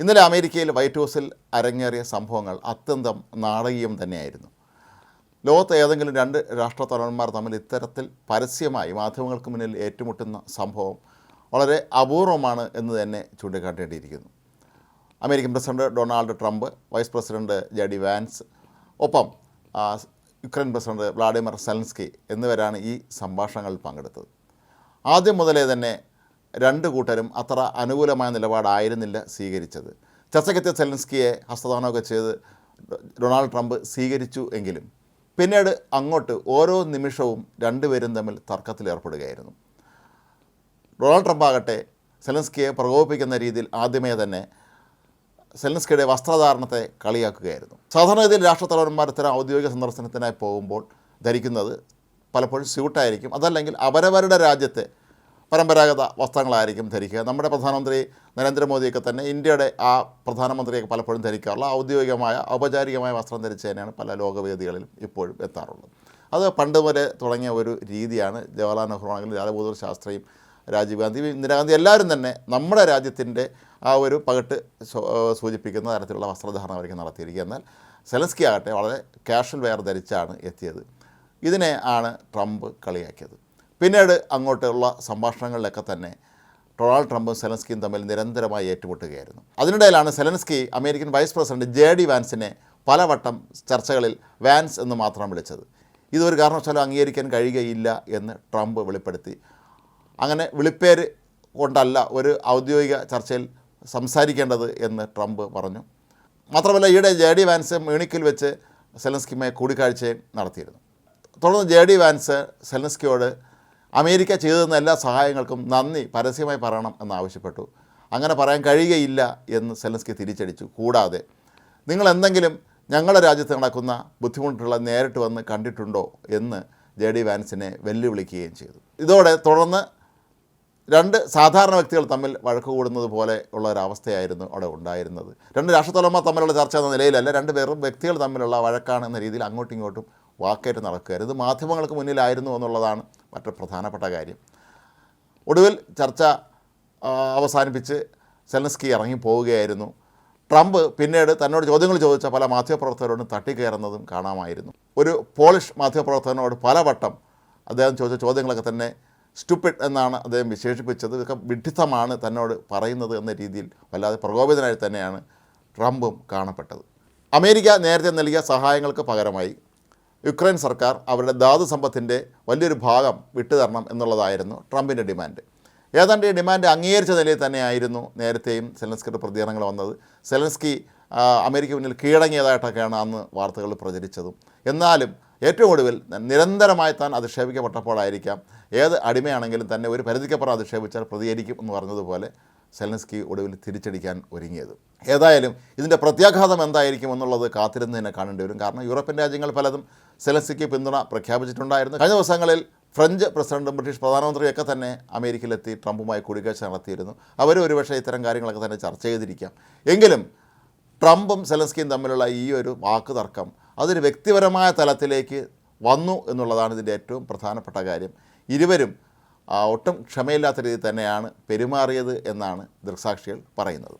ഇന്നലെ അമേരിക്കയിൽ വൈറ്റ് ഹൗസിൽ അരങ്ങേറിയ സംഭവങ്ങൾ അത്യന്തം നാടകീയം തന്നെയായിരുന്നു. ലോകത്ത് ഏതെങ്കിലും രണ്ട് രാഷ്ട്രത്തലവന്മാർ തമ്മിൽ ഇത്തരത്തിൽ പരസ്യമായി മാധ്യമങ്ങൾക്ക് മുന്നിൽ ഏറ്റുമുട്ടുന്ന സംഭവം വളരെ അപൂർവമാണ് എന്ന് തന്നെ ചൂണ്ടിക്കാട്ടേണ്ടിയിരിക്കുന്നു American president Donald Trump vice president J D Vance ഒപ്പം യുക്രൈൻ പ്രസിഡന്റ് വ്ളാഡിമിർ സെലൻസ്കി എന്നിവരാണ് ഈ സംഭാഷണങ്ങളിൽ പങ്കെടുത്തത്. ആദ്യം മുതലേ തന്നെ രണ്ട് കൂട്ടരും അത്ര അനുകൂലമായ നിലപാടായിരുന്നില്ല സ്വീകരിച്ചത്. ചർച്ചയ്ക്കെത്തിയ സെലൻസ്കിയെ ഹസ്തദാനമൊക്കെ ചെയ്ത് ഡൊണാൾഡ് ട്രംപ് സ്വീകരിച്ചു എങ്കിലും പിന്നീട് അങ്ങോട്ട് ഓരോ നിമിഷവും രണ്ടുപേരും തമ്മിൽ തർക്കത്തിലേർപ്പെടുകയായിരുന്നു ഡൊണാൾഡ് ട്രംപ് ആകട്ടെ സെലൻസ്കിയെ പ്രകോപിപ്പിക്കുന്ന രീതിയിൽ ആദ്യമേ തന്നെ സെലൻസ്കിയുടെ വസ്ത്രധാരണത്തെ കളിയാക്കുകയായിരുന്നു. സാധാരണഗതിയിൽ രാഷ്ട്രത്തലവന്മാർ ഇത്തരം ഔദ്യോഗിക സന്ദർശനത്തിനായി പോകുമ്പോൾ ധരിക്കുന്നത് പലപ്പോഴും സ്യൂട്ടായിരിക്കും. അതല്ലെങ്കിൽ അവരവരുടെ രാജ്യത്തെ പരമ്പരാഗത വസ്ത്രങ്ങളായിരിക്കും ധരിക്കുക. നമ്മുടെ പ്രധാനമന്ത്രി നരേന്ദ്രമോദിയൊക്കെ തന്നെ ഇന്ത്യയുടെ ആ പ്രധാനമന്ത്രിയൊക്കെ പലപ്പോഴും ധരിക്കാറുള്ള ഔദ്യോഗികമായ ഔപചാരികമായ വസ്ത്രം ധരിച്ച് തന്നെയാണ് പല ലോകവേദികളിലും ഇപ്പോഴും എത്താറുള്ളത്. അത് പണ്ട് വരെ തുടങ്ങിയ ഒരു രീതിയാണ് ജവഹർലാൽ നെഹ്റു ആണെങ്കിലും ബഹദൂർ ശാസ്ത്രിയും രാജീവ് ഗാന്ധി ഇന്ദിരാഗാന്ധി എല്ലാവരും തന്നെ നമ്മുടെ രാജ്യത്തിന്റെ ആ ഒരു പകട്ട് സൂചിപ്പിക്കുന്ന തരത്തിലുള്ള വസ്ത്രധാരണം അവർക്ക് നടത്തിയിരിക്കുക. എന്നാൽ സെലൻസ്കി ആകട്ടെ വളരെ കാഷ്വൽ വെയർ ധരിച്ചാണ് എത്തിയത്. ഇതിനെ ആണ് ട്രംപ് കളിയാക്കിയത്. പിന്നീട് അങ്ങോട്ടുള്ള സംഭാഷണങ്ങളിലൊക്കെ തന്നെ ഡൊണാൾഡ് ട്രംപും സെലൻസ്കിയും തമ്മിൽ നിരന്തരമായി ഏറ്റുമുട്ടുകയായിരുന്നു. അതിനിടയിലാണ് Zelensky American vice president J D വാൻസിനെ പലവട്ടം ചർച്ചകളിൽ വാൻസ് എന്ന് മാത്രം വിളിച്ചത്. ഇതൊരു കാരണവശാലും അംഗീകരിക്കാൻ കഴിയുകയില്ല എന്ന് ട്രംപ് വെളിപ്പെടുത്തി. അങ്ങനെ വിളിപ്പേര് കൊണ്ടല്ല ഒരു ഔദ്യോഗിക ചർച്ചയിൽ സംസാരിക്കേണ്ടത് എന്ന് ട്രംപ് പറഞ്ഞു. മാത്രമല്ല ഈയിടെ ജെ ഡി വാൻസ് മ്യൂണിക്കിൽ വെച്ച് സെലൻസ്കിയുമായി കൂടിക്കാഴ്ചയും നടത്തിയിരുന്നു. തുടർന്ന് ജെ ഡി വാൻസ് സെലൻസ്കിയോട് അമേരിക്ക ചെയ്തു തന്ന എല്ലാ സഹായങ്ങൾക്കും നന്ദി പരസ്യമായി പറയണം എന്നാവശ്യപ്പെട്ടു. അങ്ങനെ പറയാൻ കഴിയുകയില്ല എന്ന് സെലൻസ്കി തിരിച്ചടിച്ചു. കൂടാതെ നിങ്ങൾ എന്തെങ്കിലും ഞങ്ങളുടെ രാജ്യത്ത് നടക്കുന്ന ബുദ്ധിമുട്ടുള്ള നേരിട്ട് വന്ന് കണ്ടിട്ടുണ്ടോ എന്ന് ജെ ഡി വാൻസിനെ വെല്ലുവിളിക്കുകയും ചെയ്തു. ഇതോടെ തുടർന്ന് രണ്ട് സാധാരണ വ്യക്തികൾ തമ്മിൽ വഴക്ക് കൂടുന്നത് പോലെ ഉള്ള ഒരവസ്ഥയായിരുന്നു അവിടെ ഉണ്ടായിരുന്നത്. രണ്ട് രാഷ്ട്രത്തലവന്മാർ തമ്മിലുള്ള ചർച്ച എന്ന നിലയിലല്ല രണ്ട് പേരും വ്യക്തികൾ തമ്മിലുള്ള വഴക്കാണ് എന്ന രീതിയിൽ അങ്ങോട്ടും ഇങ്ങോട്ടും വാക്കേറ്റ് നടക്കുകയായിരുന്നു. ഇത് മാധ്യമങ്ങൾക്ക് മുന്നിലായിരുന്നു എന്നുള്ളതാണ് മറ്റൊരു പ്രധാനപ്പെട്ട കാര്യം. ഒടുവിൽ ചർച്ച അവസാനിപ്പിച്ച് സെലൻസ്കി ഇറങ്ങി പോവുകയായിരുന്നു ട്രംപ് പിന്നീട് തന്നോട് ചോദ്യങ്ങൾ ചോദിച്ച പല മാധ്യമപ്രവർത്തകരോടും തട്ടിക്കയറുന്നതും കാണാമായിരുന്നു. ഒരു പോളിഷ് മാധ്യമപ്രവർത്തകനോട് പലവട്ടം അദ്ദേഹം ചോദിച്ച ചോദ്യങ്ങളൊക്കെ തന്നെ സ്റ്റുപ്പിഡ് എന്നാണ് അദ്ദേഹം വിശേഷിപ്പിച്ചത്. ഇതൊക്കെ വിഡ്ഢിത്തമാണ് തന്നോട് പറയുന്നത് എന്ന രീതിയിൽ വല്ലാതെ പ്രകോപിതനായി തന്നെയാണ് ട്രംപും കാണപ്പെട്ടത്. അമേരിക്ക നേരത്തെ നൽകിയ സഹായങ്ങൾക്ക് പകരമായി യുക്രൈൻ സർക്കാർ അവരുടെ ധാതു സമ്പത്തിന്റെ വലിയൊരു ഭാഗം വിട്ടുതരണം എന്നുള്ളതായിരുന്നു ട്രംപിന്റെ ഡിമാൻഡ്. ഏതാണ്ട് ഈ ഡിമാൻഡ് അംഗീകരിച്ച നിലയിൽ തന്നെയായിരുന്നു നേരത്തെയും സെലൻസ്കിയുടെ പ്രതികരണങ്ങൾ വന്നത്. സെലൻസ്കി അമേരിക്ക മുന്നിൽ കീഴടങ്ങിയതായിട്ടൊക്കെയാണ് അന്ന് വാർത്തകൾ പ്രചരിച്ചതും. എന്നാലും ഏറ്റവും ഒടുവിൽ നിരന്തരമായി താൻ അധിക്ഷേപിക്കപ്പെട്ടപ്പോഴായിരിക്കാം ഏത് അടിമയാണെങ്കിലും തന്നെ ഒരു പരിധിക്കപ്പുറം അധിക്ഷേപിച്ചാൽ പ്രതികരിക്കും എന്ന് പറഞ്ഞതുപോലെ സെലൻസ്കി ഒടുവിൽ തിരിച്ചടിക്കാൻ ഒരുങ്ങിയത്. ഏതായാലും ഇതിന്റെ പ്രത്യാഘാതം എന്തായിരിക്കും എന്നുള്ളത് കാത്തിരുന്ന് തന്നെ കാണേണ്ടി വരും. കാരണം യൂറോപ്യൻ രാജ്യങ്ങൾ പലതും സെലൻസ്കിക്ക് പിന്തുണ പ്രഖ്യാപിച്ചിട്ടുണ്ടായിരുന്നു. കഴിഞ്ഞ ദിവസങ്ങളിൽ ഫ്രഞ്ച് പ്രസിഡന്റും ബ്രിട്ടീഷ് പ്രധാനമന്ത്രിയൊക്കെ തന്നെ അമേരിക്കയിലെത്തി ട്രംപുമായി കൂടിക്കാഴ്ച നടത്തിയിരുന്നു. അവർ ഒരുപക്ഷെ ഇത്തരം കാര്യങ്ങളൊക്കെ തന്നെ ചർച്ച ചെയ്തിരിക്കാം. എങ്കിലും ട്രംപും സെലൻസ്കിയും തമ്മിലുള്ള ഈ ഒരു വാക്ക് തർക്കം അതൊരു വ്യക്തിപരമായ തലത്തിലേക്ക് വന്നു എന്നുള്ളതാണ് ഇതിന്റെ ഏറ്റവും പ്രധാനപ്പെട്ട കാര്യം. ഇരുവരും ഒട്ടും ക്ഷമയില്ലാത്ത രീതിയിൽ തന്നെയാണ് പെരുമാറിയത് എന്നാണ് ദൃക്സാക്ഷികൾ പറയുന്നത്.